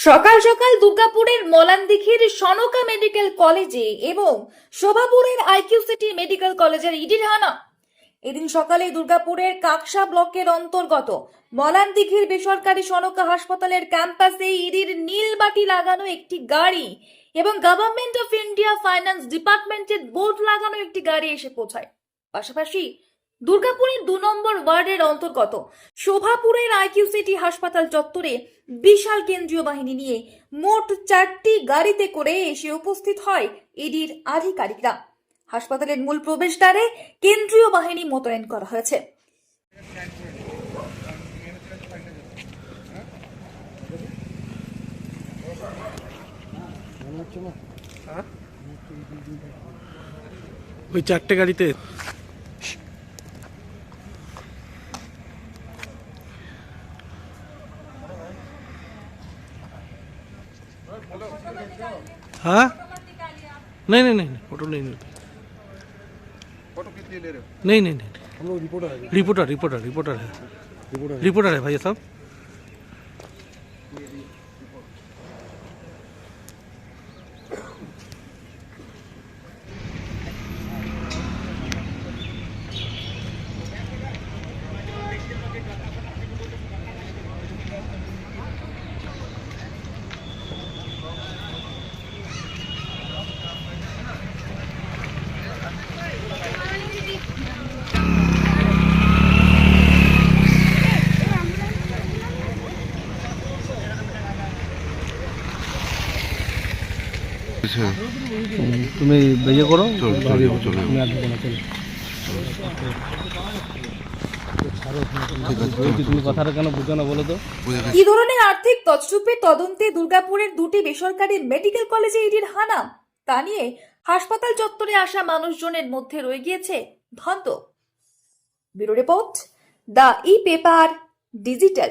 সকাল সকাল দুর্গাপুরের মলানদিঘির সনকা মেডিকেল কলেজে এবং শোভাপুরের আইকিউ সিটি মেডিকেল কলেজের ইডির হানা এদিন সকালে দুর্গাপুরের কাকসা ব্লকের অন্তর্গত মলানদিঘির বেসরকারি সনকা হাসপাতালের ক্যাম্পাসে ইডির নীলবাতি লাগানো একটি গাড়ি এবং গভর্নমেন্ট অফ ইন্ডিয়া ফাইন্যান্স ডিপার্টমেন্টের বোর্ড লাগানো একটি গাড়ি এসে পৌঁছায়। পাশাপাশি দুর্গাপুরের দু নম্বর ওয়ার্ডের অন্তর্গত শোভাপুরের আইকিউ সিটি হাসপাতাল চত্বরে বিশাল কেন্দ্রীয় বাহিনী নিয়ে মোট চারটি গাড়িতে করে এসে উপস্থিত হয় ইডির আধিকারিকরা। হাসপাতালের মূল প্রবেশদ্বারে কেন্দ্রীয় বাহিনী মোতায়েন করা হয়েছে। ওই চারটে গাড়িতে? हाँ नहीं नहीं नहीं नहीं, फोटो नहीं नहीं फोटो किस लिए ले रहे हो नहीं नहीं नहीं हम लोग रिपोर्टर है रिपोर्टर रिपोर्टर रिपोर्टर है रिपोर्टर रिपोर्टर है भैया साहब না বলো তো? কি ধরনের আর্থিক তছরূপের তদন্তে দুর্গাপুরের দুটি বেসরকারি মেডিকেল কলেজে ইডির হানা তা নিয়ে হাসপাতাল চত্বরে আসা মানুষজনের মধ্যে রয়ে গিয়েছে ধন্ত bureau report the E paper digital.